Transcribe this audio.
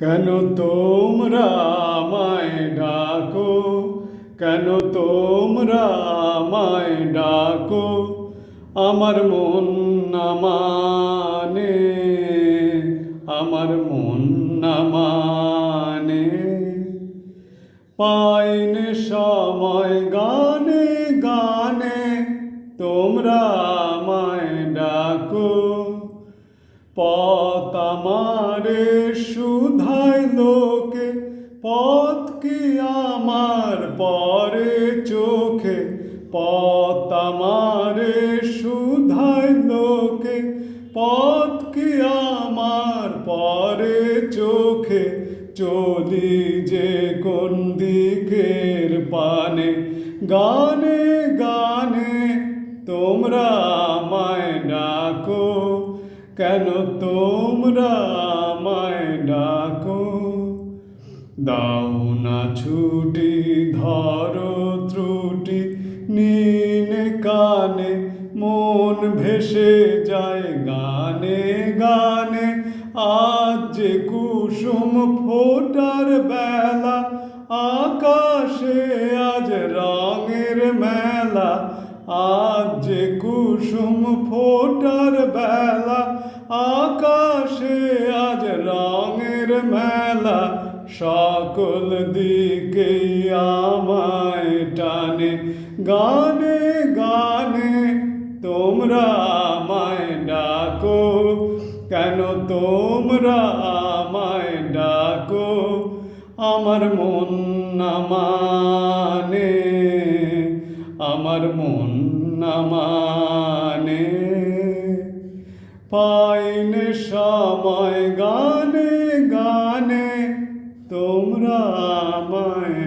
কেন তোমরা আমায় ডাকো? কেন তোমরা আমায় ডাকো? আমার মন না মানে আমার মন না মানে পাইনে সময় গানে গানে তোমরা পথ আমারে সুধাই লোকে, পথ কি আমার পরে চোখে? পথ আমারে সুধাই লোকে, পথ কি আমার পরে চোখে? চলি যে কোন দিকের পানে গানে গানে তোমরা আমায় ডাকো। কেন তোমরা আমায় ডাকো? দাও না ছুটি, ধরো ত্রুটি, নিনে কানে মন ভেসে যায় গানে গানে। আজ যে কুসুম ফোটার বেলা, আকাশে আজ রঙের মেলা আজ যে কুসুম ফোটার বেলা, আকাশে আজ রঙের মেলা, সকল দিকে আমায় টানে। গানে গানে তোমরা আমায় ডাকো, কেন তোমরা আমায় ডাকো? আমার মন না মানে আমার মন না পাইন পাইনে সময় গানে গানে তোমরা আমায়